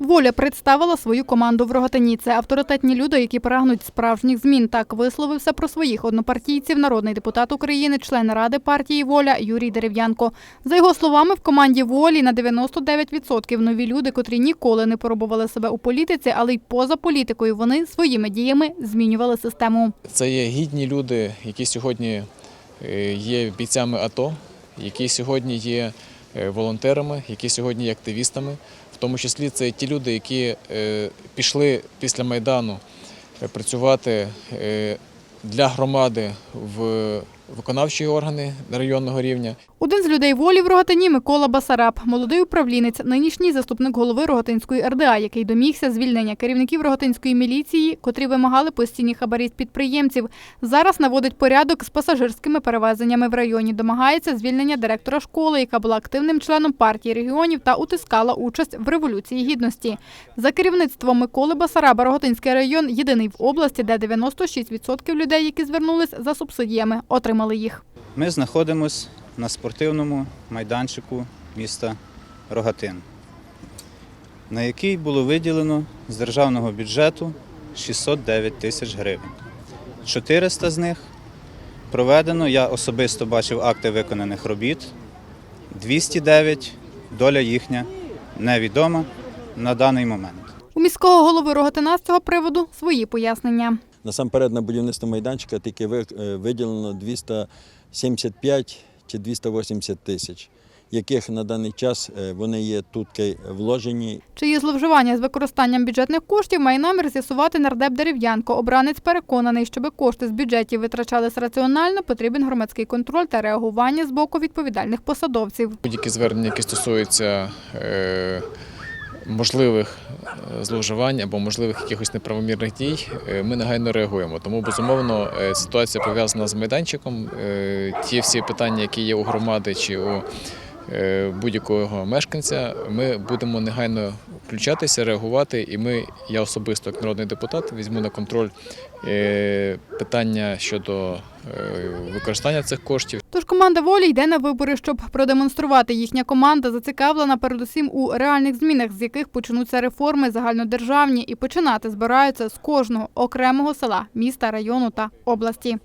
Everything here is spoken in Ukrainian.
Воля представила свою команду в Рогатині. Це авторитетні люди, які прагнуть справжніх змін. Так висловився про своїх однопартійців народний депутат України, член ради партії Воля Юрій Дерев'янко. За його словами, в команді волі на 99% нові люди, котрі ніколи не пробували себе у політиці, але й поза політикою. Вони своїми діями змінювали систему. Це є гідні люди, які сьогодні е, є бійцями АТО, які сьогодні є е, волонтерами, які сьогодні є активістами. Тому числі це ті люди, які е, пішли після Майдану е, працювати е, для громади в виконавчі органи районного рівня. Один з людей волі в Рогатині Микола Басараб, молодий управлінець, нинішній заступник голови Рогатинської РДА, який домігся звільнення керівників Рогатинської міліції, котрі вимагали постійні хабарі з підприємців. Зараз наводить порядок з пасажирськими перевезеннями в районі. Домагається звільнення директора школи, яка була активним членом партії регіонів та утискала участь в революції гідності. За керівництвом Миколи Басараба Рогатинський район єдиний в області, де 96% людей, які звернулись за субсидіями, отримали їх. Ми знаходимося на спортивному майданчику міста Рогатин, на який було виділено з державного бюджету 609 тисяч гривень. 400 з них проведено, я особисто бачив акти виконаних робіт. 209 доля їхня невідома на даний момент. У міського голови Рогатина з цього приводу свої пояснення. Насамперед на будівництво майданчика тільки е, виділено 275 чи 280 тисяч, яких на даний час е, вони є тут вложені Чи є зловживання з використанням бюджетних коштів, має намір з'ясувати нардеп Дерев'янко. Обранець переконаний, щоб кошти з бюджетів витрачались раціонально, потрібен громадський контроль та реагування з боку відповідальних посадовців. Будь-які звернення, які стосуються е, можливих е, зловживань або можливих якихось неправомірних дій, е, ми негайно реагуємо. Тому безумовно е, ситуація пов'язана з майданчиком. Ті всі питання, які є у громади чи у будь-якого мешканця, ми будемо негайно включатися, реагувати. І ми, я особисто, як народний депутат, візьму на контроль е, питання щодо е, використання цих коштів. Тож команда волі йде на вибори, щоб продемонструвати їхня команда зацікавлена передусім у реальних змінах, з яких почнуться реформи загальнодержавні, і починати збираються з кожного окремого села, міста, району та області.